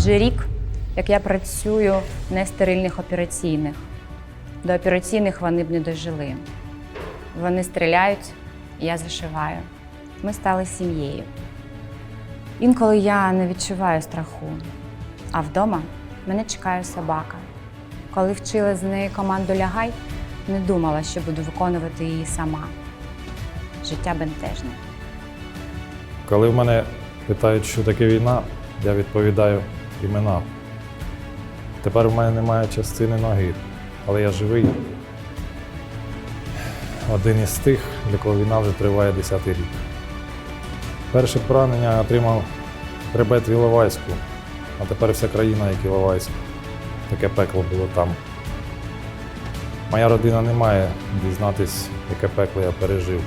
Вже рік, як я працюю в нестерильних операційних. До операційних вони б не дожили. Вони стріляють, я зашиваю. Ми стали сім'єю. Інколи я не відчуваю страху, а вдома мене чекає собака. Коли вчила з неї команду лягай, не думала, що буду виконувати її сама. Життя бентежне. Коли в мене питають, що таке війна, я відповідаю імена. Тепер в мене немає частини ноги, але я живий. Один із тих, для кого війна вже триває 10-й рік. Перше поранення я отримав хребет в Іловайську, а тепер вся країна, як Іловайськ. Таке пекло було там. Моя родина не має дізнатись, яке пекло я пережив.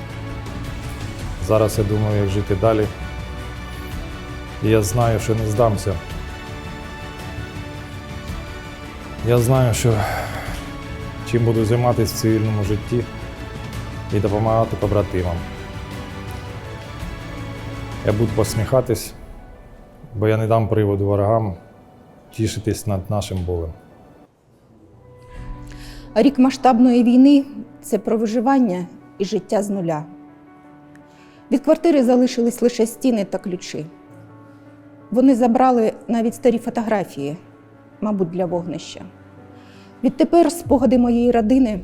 Зараз я думаю, як жити далі. І я знаю, що не здамся. Я знаю, що чим буду займатися в цивільному житті і допомагати побратимам. Я буду посміхатись, бо я не дам приводу ворогам тішитись над нашим болем. Рік масштабної війни це про виживання і життя з нуля. Від квартири залишились лише стіни та ключі. Вони забрали навіть старі фотографії, мабуть, для вогнища. Відтепер спогади моєї родини,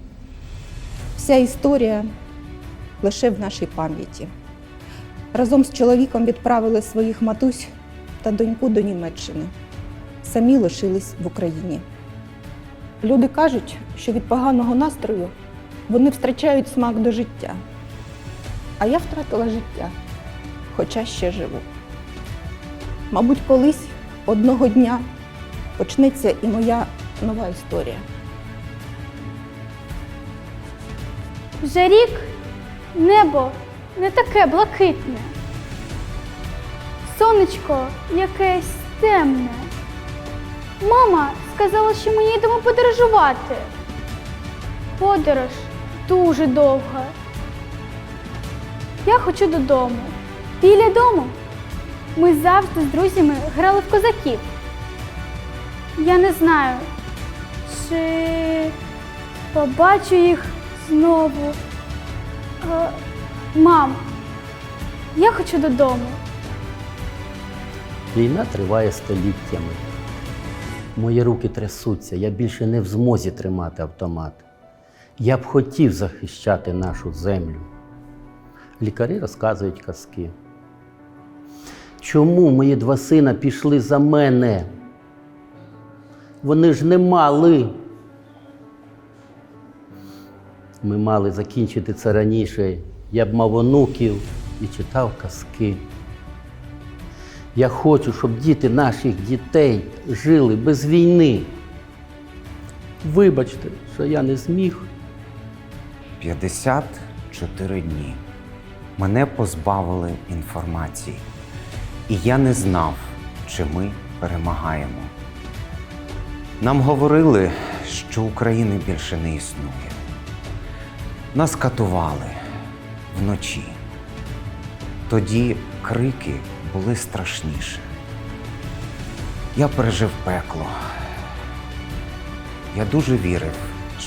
вся історія лише в нашій пам'яті. Разом з чоловіком відправили своїх матусь та доньку до Німеччини. Самі лишились в Україні. Люди кажуть, що від поганого настрою вони втрачають смак до життя. А я втратила життя, хоча ще живу. Мабуть, колись одного дня почнеться і моя нова історія. Вже рік небо не таке блакитне. Сонечко якесь темне. Мама сказала, що ми їдемо подорожувати. Подорож дуже довга. Я хочу додому. Біля дому ми завжди з друзями грали в козаків. Я не знаю, чи побачу їх знову. Е, мам, я хочу додому. Війна триває століттями. Мої руки трясуться, я більше не в змозі тримати автомат. Я б хотів захищати нашу землю. Лікарі розказують казки. Чому мої два сина пішли за мене? Вони ж не мали. Ми мали закінчити це раніше. Я б мав онуків і читав казки. Я хочу, щоб діти наших дітей жили без війни. Вибачте, що я не зміг. 54 дні. Мене позбавили інформації. І я не знав, чи ми перемагаємо. Нам говорили, що України більше не існує. Нас катували вночі. Тоді крики були страшніше. Я пережив пекло. Я дуже вірив,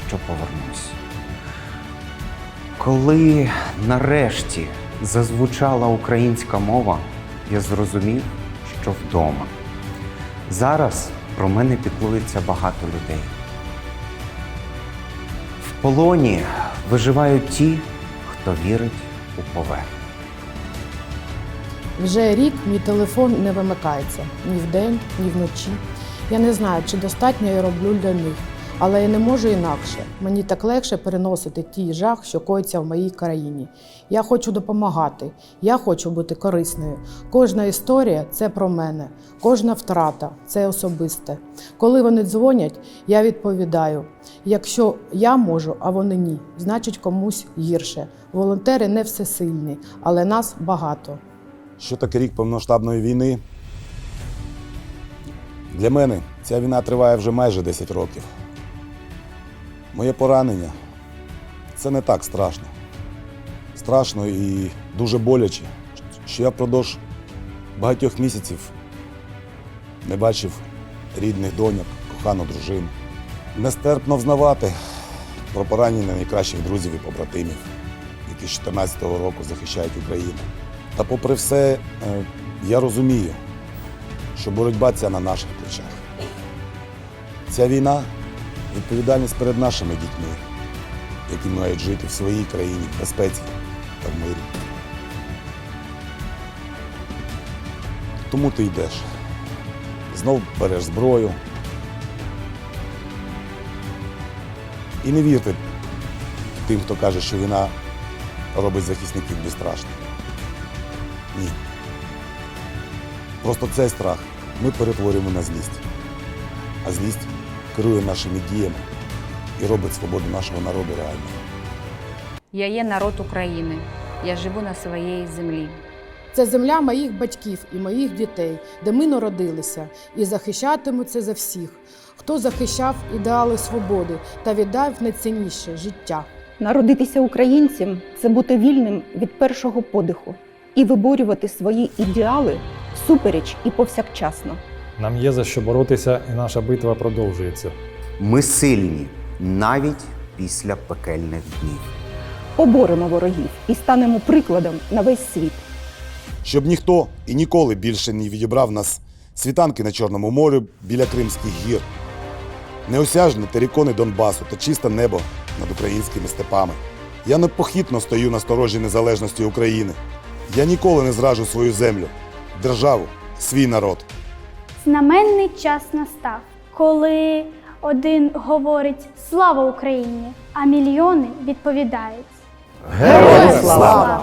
що повернусь. Коли нарешті зазвучала українська мова, я зрозумів, що вдома. Зараз про мене піклується багато людей. В полоні виживають ті, хто вірить у повернення. Вже рік мій телефон не вимикається ні вдень, ні вночі. Я не знаю, чи достатньо я роблю для них, але я не можу інакше. Мені так легше переносити ті жах, що коїться в моїй країні. Я хочу допомагати, я хочу бути корисною. Кожна історія це про мене, кожна втрата це особисте. Коли вони дзвонять, я відповідаю: якщо я можу, а вони ні, значить комусь гірше. Волонтери не всесильні, але нас багато. Що таке рік повномасштабної війни? Для мене ця війна триває вже майже 10 років. Моє поранення це не так страшно. Страшно і дуже боляче, що я впродовж багатьох місяців не бачив рідних доньок, кохану дружину. Нестерпно взнавати про поранення найкращих друзів і побратимів, які з 2014 року захищають Україну. Та попри все, е, я розумію, що боротьба ця на наших плечах. Ця війна відповідальність перед нашими дітьми, які мають жити в своїй країні в безпеці та в мирі. Тому ти йдеш. Знов береш зброю. І не вірте тим, хто каже, що війна робить захисників безстрашними. Ні. Просто цей страх ми перетворюємо на злість. А злість керує нашими діями і робить свободу нашого народу реальною. Я є народ України. Я живу на своїй землі. Це земля моїх батьків і моїх дітей, де ми народилися, і захищатиму це за всіх, хто захищав ідеали свободи та віддав найцінніше життя. Народитися українцем це бути вільним від першого подиху і виборювати свої ідеали всупереч і повсякчасно. Нам є за що боротися, і наша битва продовжується. Ми сильні навіть після пекельних днів. Поборемо ворогів і станемо прикладом на весь світ. Щоб ніхто і ніколи більше не відібрав нас світанки на Чорному морі біля Кримських гір, неосяжні терикони Донбасу та чисте небо над українськими степами. Я непохитно стою на сторожі незалежності України. Я ніколи не зражу свою землю, державу, свій народ. Знаменний час настав, коли один говорить Слава Україні, а мільйони відповідають. Героям слава!